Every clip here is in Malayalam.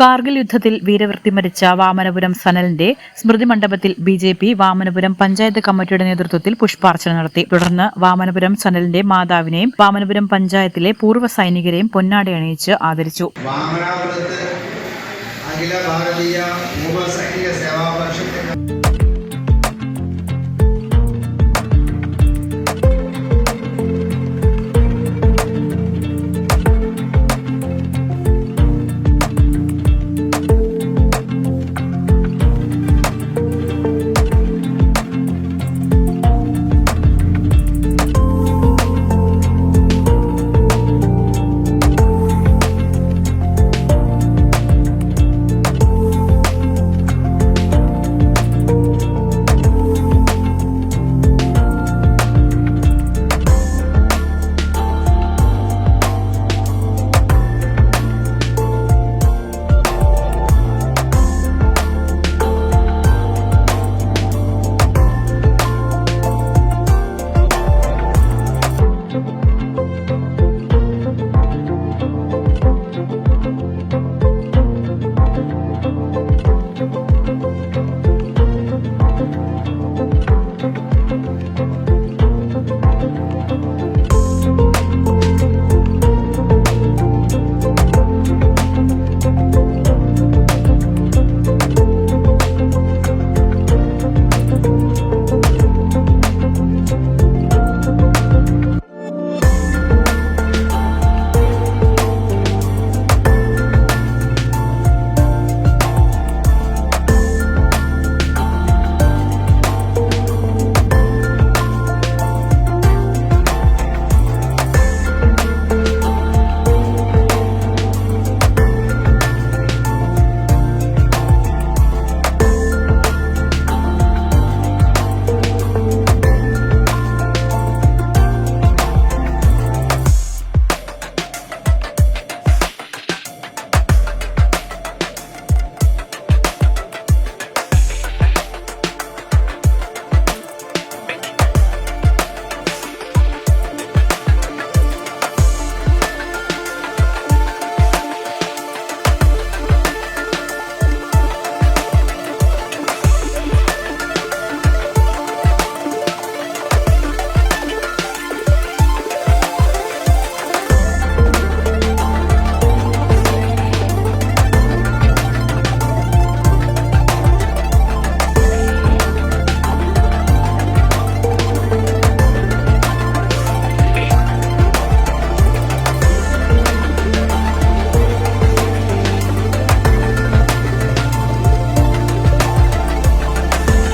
കാർഗിൽ യുദ്ധത്തിൽ വീരവൃത്തി മരിച്ച വാമനപുരം സനലിന്റെ സ്മൃതി മണ്ഡപത്തിൽ B J P Vamanapuram panchayat കമ്മിറ്റിയുടെ നേതൃത്വത്തിൽ പുഷ്പാർച്ചന നടത്തി. തുടർന്ന് വാമനപുരം സനലിന്റെ മാതാവിനെയും വാമനപുരം പഞ്ചായത്തിലെ പൂർവ സൈനികരെയും പൊന്നാടി അണിയിച്ച് ആദരിച്ചു. അഖില ഭാരതീയ സൈനിക സേവാ പരിഷത്ത്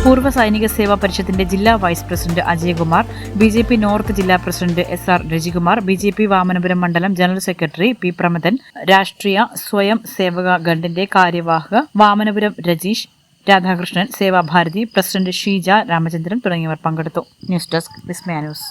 പൂർവ സൈനിക സേവാ പരിഷത്തിന്റെ ജില്ലാ vice president Ajayakumar B J P north ജില്ലാ president S R Rajikumar B J P Vamanapuram മണ്ഡലം general secretary P Pramadan Rashtriya Swayam Sevak ഗണ്ടിന്റെ കാര്യവാഹക വാമനപുരം രജീഷ് രാധാകൃഷ്ണൻ സേവാഭാരതി പ്രസിഡന്റ് ഷീജ രാമചന്ദ്രൻ തുടങ്ങിയവർ പങ്കെടുത്തു. News desk Vismaya news.